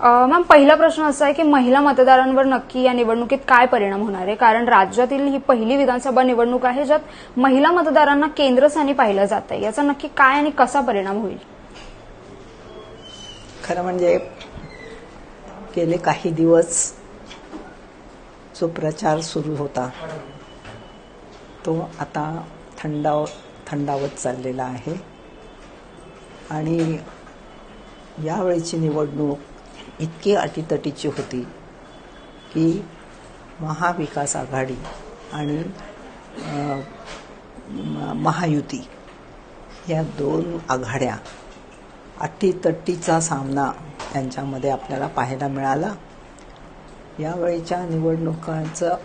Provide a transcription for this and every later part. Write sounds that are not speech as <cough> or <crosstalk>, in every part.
Ma'am पहिला प्रश्न असा आहे की महिला मतदारांवर नक्की या निवडणुकीत काय परिणाम होणार आहे? कारण राज्यातील ही पहिली विधानसभा निवडणूक आहे ज्यात महिला मतदारांना केंद्रस्थानी पाहिलं जात आहे. याचा नक्की काय आणि कसा परिणाम होईल? खरं म्हणजे गेले काही दिवस जो प्रचार सुरू होता तो आता थंडाव थंडावत चाललेला आहे. आणि यावेळीची निवडणूक इतकी अटीतटीची होती की महाविकास आघाडी आणि म- महायुती या दोन आघाड्या अटीतट्टीचा सामना यांच्यामध्ये आपल्याला पाहायला मिळाला. यावेळीच्या निवडणुकांचं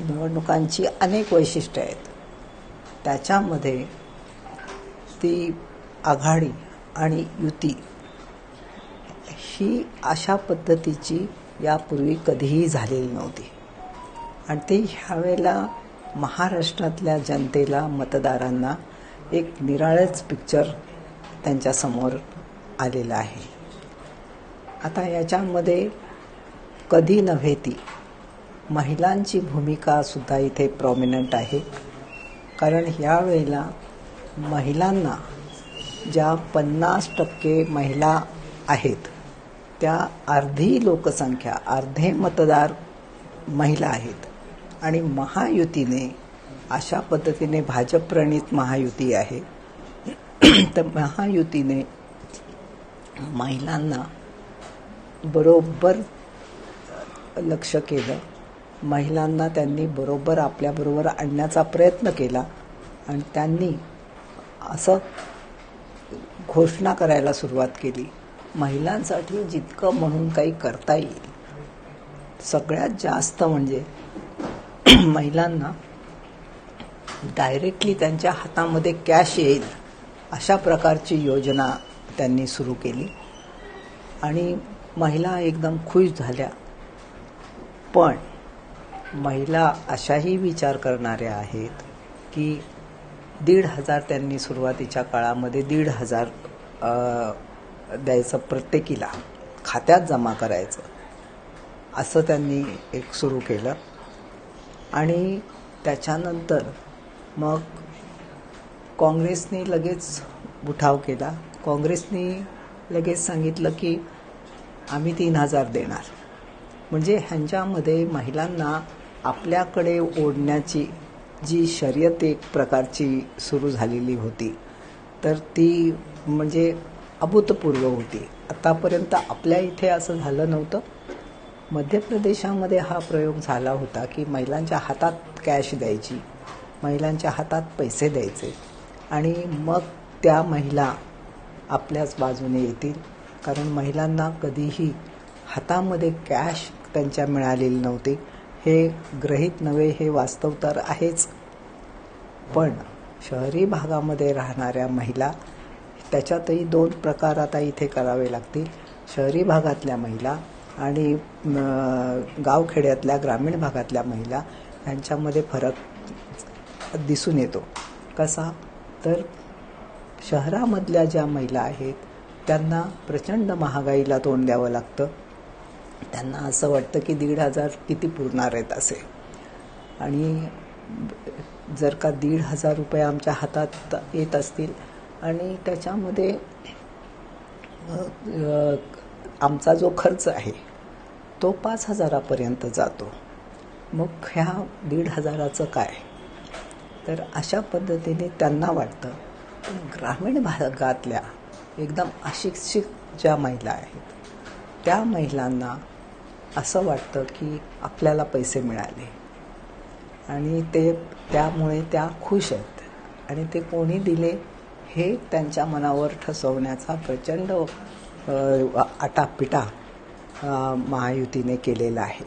निवडणुकांची अनेक वैशिष्ट्य आहेत. त्याच्यामध्ये ती आघाडी आणि युती ही अशा पद्धतीची यापूर्वी कधीही झालेली नव्हती. आणि ते ह्यावेळेला महाराष्ट्रातल्या जनतेला मतदारांना एक निराळच पिक्चर त्यांच्यासमोर आलेलं आहे. आता याच्यामध्ये कधी नव्हे ती. महिलांची भूमिकासुद्धा इथे प्रॉमिनंट आहे. कारण यावेळेला महिलांना ज्या पन्नास टक्के महिला आहेत त्या अर्धी लोकसंख्या अर्धे मतदार महिला आहेत. आणि महायुतीने अशा पद्धतीने भाजप प्रणित महायुती आहे. तर महायुतीने महिलांना बरोबर लक्ष केलं. महिलांना त्यांनी बरोबर आपल्याबरोबर आणण्याचा प्रयत्न केला. आणि त्यांनी असं घोषणा करायला सुरुवात केली. महिलांसाठी जितकं म्हणून काही करता येईल सगळ्यात जास्त म्हणजे <clears throat> महिलांना डायरेक्टली त्यांच्या हातामध्ये कॅश येईल अशा प्रकारची योजना त्यांनी सुरू केली. आणि महिला एकदम खुश झाल्या. पण महिला अशाही विचार करणाऱ्या आहेत की दीड हजार त्यांनी सुरुवातीच्या काळामध्ये दीड हजार द्यायचं प्रत्येकीला. खात्यात जमा करायचं. असं त्यांनी एक सुरू केलं. आणि त्याच्यानंतर मग काँग्रेसने लगेच उठाव केला. काँग्रेसने लगेच सांगितलं की आम्ही तीन हजार देणार. म्हणजे ह्यांच्यामध्ये महिलांना आपल्याकडे ओढण्याची जी शर्यत एक प्रकारची सुरू झालेली होती. तर ती म्हणजे अभूतपूर्व होती. आतापर्यंत आपल्या इथे असं झालं नव्हतं. मध्य प्रदेशामध्ये हा प्रयोग झाला होता की महिलांच्या हातात कॅश द्यायची महिलांच्या हातात पैसे द्यायचे आणि मग त्या महिला आपल्याच बाजूने येतील. कारण महिलांना कधीही हातामध्ये कॅश त्यांच्या मिळालेली नव्हती. हे ग्रहित नव्हे हे वास्तव तर आहेच. पण शहरी भागामध्ये राहणाऱ्या महिला त्याच्यातही दोन प्रकार आता इथे करावे लागतील. शहरी भागातल्या महिला आणि गावखेड्यातल्या ग्रामीण भागातल्या महिला यांच्यामध्ये फरक दिसून येतो. कसा? तर शहरामधल्या ज्या महिला आहेत त्यांना प्रचंड महागाईला तोंड द्यावं लागतं. त्यांना असं वाटतं की दीड हजार किती पुरणार आहेत असे. आणि जर का दीड हजार रुपये आमच्या हातात येत असतील आणि त्याच्यामध्ये आमचा जो खर्च आहे तो पाच हजारापर्यंत जातो. मग ह्या दीड हजाराचं काय? तर अशा पद्धतीने त्यांना वाटतं ग्रामीण भागातल्या एकदम अशिक्षित ज्या महिला आहेत त्या महिलांना असं वाटतं की आपल्याला पैसे मिळाले. आणि ते त्यामुळे त्या खुश आहेत. आणि ते कोणी दिले हे त्यांच्या मनावर ठसवण्याचा प्रचंड आटापिटा महायुतीने केलेला आहे.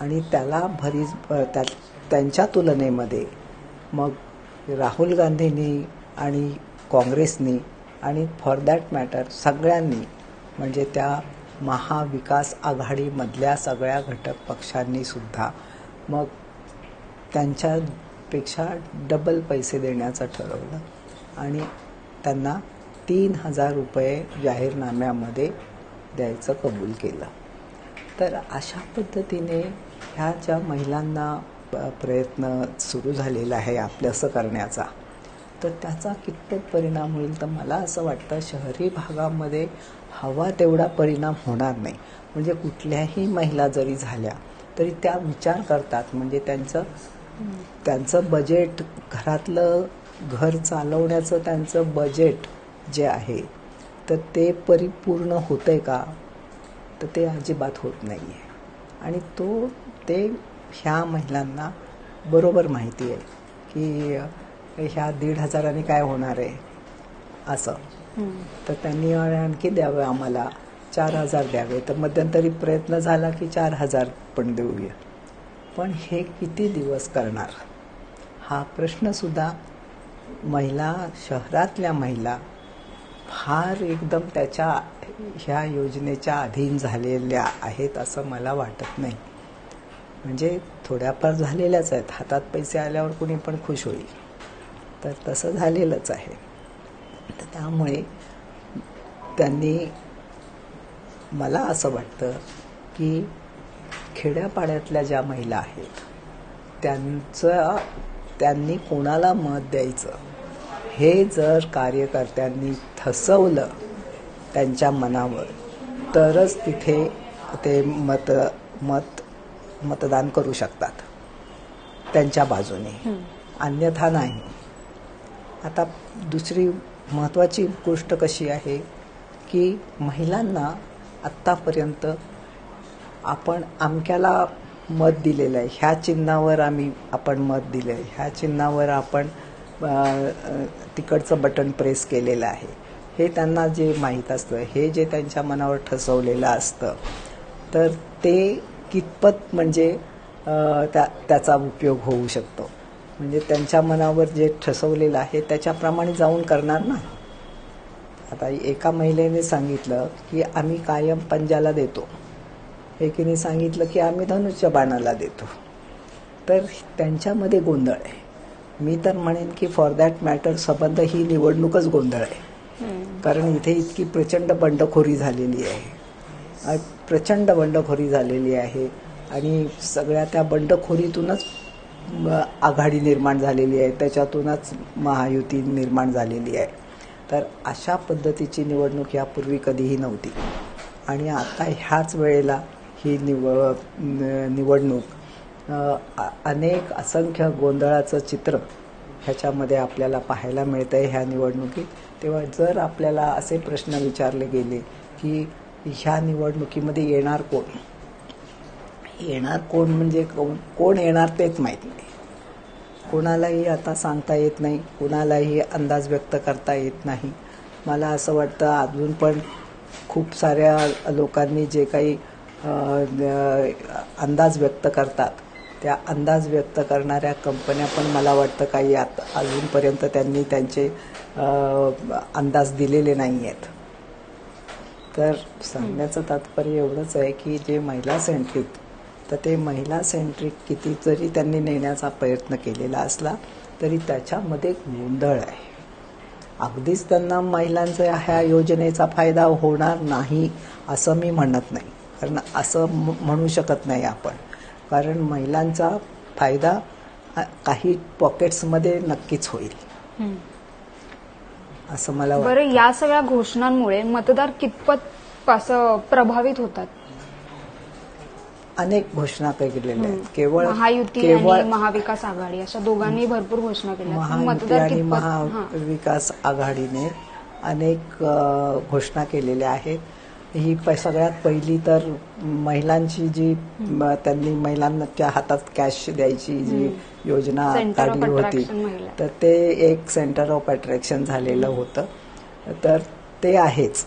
आणि त्याला भरीज त्या त्यांच्या तुलनेमध्ये मग राहुल गांधींनी आणि काँग्रेसनी आणि फॉर दॅट मॅटर सगळ्यांनी म्हणजे त्या महाविकास आघाडीमधल्या सगळ्या घटक पक्षांनी सुद्धा मग त्यांच्यापेक्षा डबल पैसे देण्याचं ठरवलं. आणि त्यांना तीन हजार रुपये जाहीरनाम्यामध्ये द्यायचं कबूल केलं. तर अशा पद्धतीने ह्या ज्या महिलांना प- प्रयत्न सुरू झालेला आहे आपलंसं करण्याचा तर त्याचा कितपत परिणाम होईल. तर मला असं वाटतं शहरी भागामध्ये हवा तेवढा परिणाम होणार नाही. म्हणजे कुठल्याही महिला जरी झाल्या तरी त्या विचार करतात. म्हणजे त्यांचं त्यांचं बजेट घरातलं घर चालवण्याचं त्यांचं बजेट जे आहे तर ते परिपूर्ण होतंय का? तर ते अजिबात होत नाही आहे आणि तो ते ह्या महिलांना बरोबर माहिती आहे की ह्या दीड हजाराने काय होणार आहे असं. तर त्यांनी आणखी द्यावे आम्हाला चार हजार द्यावे. तर मध्यंतरी प्रयत्न झाला की चार हजार पण देऊया. पण हे किती दिवस करणार? हा प्रश्नसुद्धा महिला शहरातल्या महिला फार एकदम त्याच्या ह्या योजनेच्या अधीन झालेल्या आहेत असं मला वाटत नाही. म्हणजे थोड्याफार झालेल्याच आहेत. हातात पैसे आल्यावर कुणी पण खुश होईल. तर तसं झालेलंच आहे. तर त्यामुळे त्यांनी मला असं वाटतं की खेड्यापाड्यातल्या ज्या महिला आहेत त्यांचं त्यांनी कोणाला मत द्यायचं? हे जर कार्यकर्त्यांनी ठसवलं त्यांच्या मनावर तरच तिथे ते मत मत मतदान करू शकतात. त्यांच्या बाजूने. अन्यथा नाही. आता दुसरी महत्त्वाची गोष्ट कशी आहे की महिलांना आत्तापर्यंत आपण अमक्याला मत दिलेलं आहे. ह्या चिन्हावर आम्ही आपण मत दिलं आहे ह्या चिन्हावर आपण तिकडचं बटन प्रेस केलेलं आहे. हे त्यांना जे माहीत असतं हे जे त्यांच्या मनावर ठसवलेलं असतं तर ते कितपत म्हणजे त्या त्याचा उपयोग होऊ शकतो. म्हणजे त्यांच्या मनावर जे ठसवलेलं आहे त्याच्याप्रमाणे जाऊन करणार ना आता एका महिलेने सांगितलं की आम्ही कायम पंजाला देतो. एकीने सांगितलं की आम्ही धनुष्य बाणाला देतो. तर त्यांच्यामध्ये गोंधळ आहे. मी तर म्हणेन की फॉर दॅट मॅटर संबंध ही निवडणूकच गोंधळ आहे. कारण इथे इतकी प्रचंड बंडखोरी झालेली आहे. प्रचंड बंडखोरी झालेली आहे आणि सगळ्या त्या बंडखोरीतूनच आघाडी निर्माण झालेली आहे. त्याच्यातूनच महायुती निर्माण झालेली आहे. तर अशा पद्धतीची निवडणूक यापूर्वी कधीही नव्हती. आणि आता ह्याच वेळेला ही निव निवडणूक अनेक असंख्य गोंधळाचं चित्र ह्याच्यामध्ये आपल्याला पाहायला मिळतं आहे ह्या निवडणुकीत. तेव्हा जर आपल्याला असे प्रश्न विचारले गेले की ह्या निवडणुकीमध्ये येणार कोण? येणार कोण म्हणजे कोण? कोण येणार तेच माहीत नाही. कोणालाही आता सांगता येत नाही कोणालाही अंदाज व्यक्त करता येत नाही. मला असं वाटतं अजून पण खूप साऱ्या लोकांनी जे काही अंदाज व्यक्त करतात. त्या अंदाज व्यक्त करणाऱ्या कंपन्या पण मला वाटतं काही आत अजूनपर्यंत त्यांनी त्यांचे अंदाज दिलेले नाही आहेत तर सांगण्याचं तात्पर्य एवढंच आहे की जे महिला सेंट्रिक तर ते महिला सेंट्रिक किती जरी त्यांनी नेण्याचा प्रयत्न केलेला असला तरी त्याच्यामध्ये गोंधळ आहे. अगदीच त्यांना महिलांचा ह्या योजनेचा फायदा होणार नाही असं मी म्हणत नाही. कारण असं म्हणू शकत नाही आपण. कारण महिलांचा फायदा काही पॉकेट्समध्ये नक्कीच होईल. असं मला बरं या सगळ्या घोषणांमुळे मतदार कितपत असं प्रभावित होतात? अनेक घोषणा केलेल्या आहेत. केवळ महायुती केवळ आणि महाविकास आघाडी अशा दोघांनी भरपूर घोषणा केल्या. मतदार आणि. महाविकास आघाडीने अनेक घोषणा केलेल्या आहेत. ही प- सगळ्यात पहिली तर महिलांची जी त्यांनी महिलांच्या हातात कॅश द्यायची जी योजना काढली होती. तर ते एक सेंटर ऑफ अट्रॅक्शन झालेलं होतं. तर ते आहेच.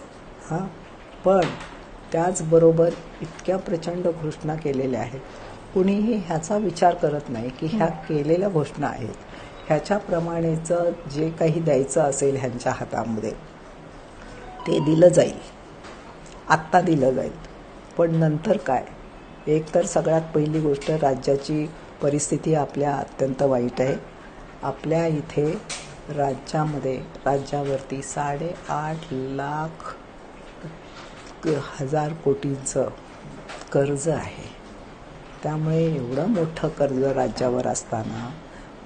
हां. पण त्याचबरोबर इतक्या प्रचंड घोषणा केलेल्या आहेत. कुणीही ह्याचा विचार करत नाही की ह्या केलेल्या घोषणा आहेत. ह्याच्याप्रमाणेचं जे काही द्यायचं असेल ह्यांच्या हातामध्ये ते दिलं जाईल. आत्ता दिलं जाईल पण नंतर काय? एक तर सगळ्यात पहिली गोष्ट राज्याची परिस्थिती आपल्या अत्यंत वाईट आहे. आपल्या इथे राज्यामध्ये राज्यावरती साडेआठ लाख हजार कोटींचं कर्ज आहे. त्यामुळे एवढं मोठं कर्ज राज्यावर असताना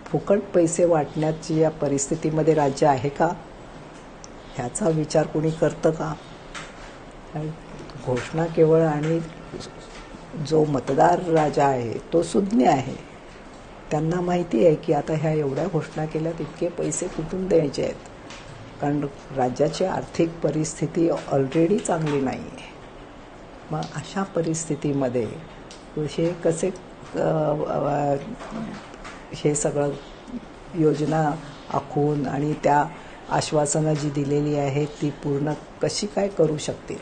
फुकट पैसे वाटण्याची या परिस्थितीमध्ये राज्य आहे का? ह्याचा विचार कोणी करतं का? घोषणा केवळ आणि जो मतदार राजा आहे तो सुज्ञ आहे. त्यांना माहिती आहे की आता ह्या एवढ्या घोषणा केल्या तितके पैसे कुठून द्यायचे आहेत? कारण राज्याची आर्थिक परिस्थिती ऑलरेडी चांगली नाही आहे मग अशा परिस्थितीमध्ये हे कसे हे सगळं योजना आखून आणि त्या आश्वासनं जी दिलेली आहेत ती पूर्ण कशी काय करू शकतील?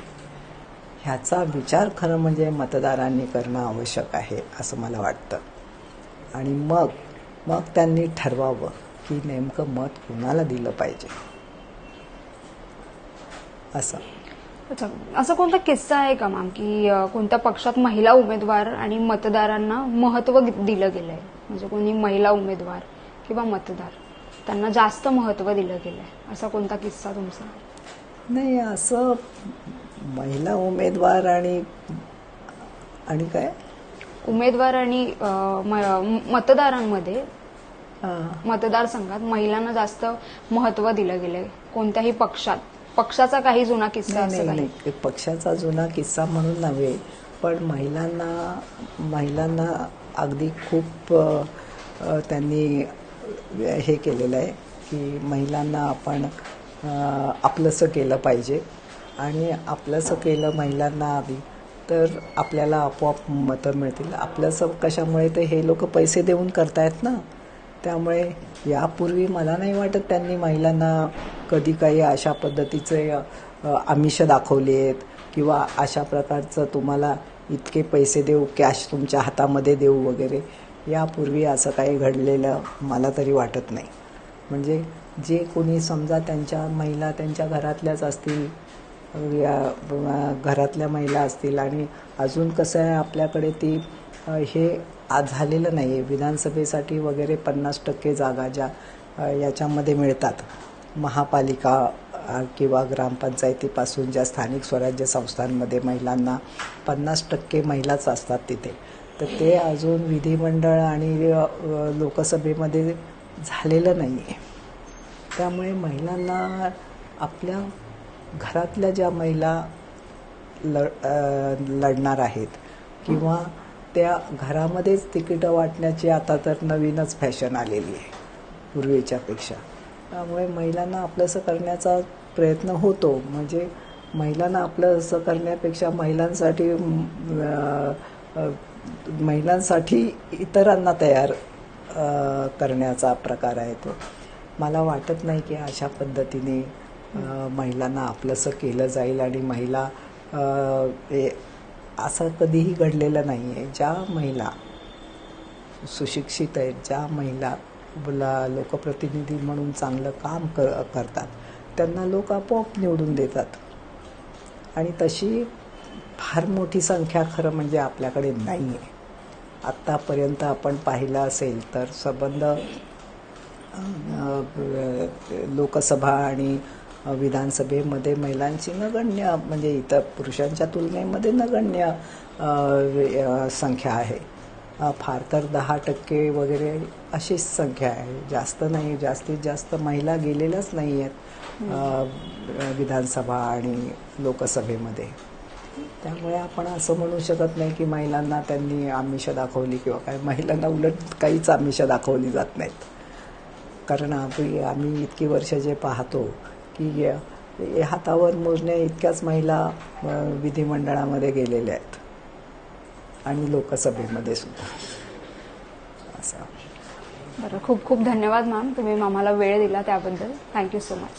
ह्याचा विचार खरं म्हणजे मतदारांनी करणं आवश्यक आहे असं मला वाटतं. आणि मग मग त्यांनी ठरवावं की नेमकं मत कुणाला दिलं पाहिजे. असं. अच्छा. असा कोणता किस्सा आहे का मॅम की कोणत्या पक्षात महिला उमेदवार आणि मतदारांना महत्त्व दिलं गेलंय? म्हणजे कोणी महिला उमेदवार किंवा मतदार त्यांना जास्त महत्त्व दिलं गेलंय. असा कोणता किस्सा तुमचा? नाही असं महिला उमेदवार आणि आणि काय? उमेदवार आणि मतदारांमध्ये. मतदारसंघात महिलांना जास्त महत्त्व दिलं गेलंय. कोणत्याही पक्षात. पक्षाचा काही जुना किस्सा नाही असं नाही काही? नाही. एक पक्षाचा जुना किस्सा म्हणून नव्हे पण महिलांना महिलांना अगदी खूप त्यांनी हे केलेलं आहे की महिलांना आपण आपलंसं केलं पाहिजे. आणि आपलंसं केलं महिलांना आधी तर आपल्याला आपोआप मतं मिळतील. आपलंसं कशामुळे तर हे लोक पैसे देऊन करतायत ना? त्यामुळे यापूर्वी मला नाही वाटत त्यांनी महिलांना कधी काही अशा पद्धतीचे आमिषं आमिष दाखवले आहेत किंवा अशा प्रकारचं तुम्हाला इतके पैसे देऊ कॅश तुमच्या हातामध्ये देऊ वगैरे. यापूर्वी असं काही घडलेलं मला तरी वाटत नाही. म्हणजे जे कोणी समजा त्यांच्या महिला त्यांच्या घरातल्याच असतील या घरातल्या महिला असतील आणि अजून कसं आहे आपल्याकडे ती हे आज झालेलं नाही आहे विधानसभेसाठी वगैरे पन्नास टक्के जागा ज्या याच्यामध्ये मिळतात. महापालिका किंवा ग्रामपंचायतीपासून ज्या स्थानिक स्वराज्य संस्थांमध्ये महिलांना पन्नास टक्के महिलाच असतात तिथे. तर ते अजून विधिमंडळ आणि लोकसभेमध्ये झालेलं नाही आहे त्यामुळे महिलांना आपल्या घरातल्या ज्या महिला लढ लढणार आहेत किंवा त्या घरामध्येच तिकीटं वाटण्याची आता तर नवीनच फॅशन आलेली आहे पूर्वीच्यापेक्षा. त्यामुळे महिलांना आपलंसं करण्याचा प्रयत्न होतो. म्हणजे महिलांना आपलंसं करण्यापेक्षा महिलांसाठी महिलांसाठी इतरांना तयार करण्याचा प्रकार आहे तो. मला वाटत नाही की अशा पद्धतीने महिलांना आपलंसं केलं जाईल आणि महिला हे असं कधीही घडलेलं नाही आहे ज्या महिला सुशिक्षित आहेत ज्या महिला बुला लोकप्रतिनिधी म्हणून चांगलं काम कर करतात त्यांना लोक आपोआप निवडून देतात. आणि तशी फार मोठी संख्या खरं म्हणजे आपल्याकडे नाही आहे आत्तापर्यंत आपण पाहिलं असेल तर संबंध लोकसभा आणि विधानसभेमध्ये महिलांची नगण्य म्हणजे इतर पुरुषांच्या तुलनेमध्ये नगण्य संख्या आहे. फार तर दहा टक्के वगैरे अशीच संख्या आहे. जास्त नाही जास्तीत जास्त महिला गेलेल्याच नाही आहेत विधानसभा आणि लोकसभेमध्ये. त्यामुळे आपण असं म्हणू शकत नाही की महिलांना त्यांनी आमिष दाखवली किंवा काय. महिलांना उलट काहीच आमिष दाखवली जात नाहीत. कारण आम्ही आम्ही इतकी वर्ष जे पाहतो की हातावर मोजण्या इतक्याच महिला विधिमंडळामध्ये गेलेल्या आहेत. आणि लोकसभेमध्ये सुद्धा. असं. बरं खूप खूप धन्यवाद मॅम. तुम्ही आम्हाला वेळ दिला त्याबद्दल. Thank you so much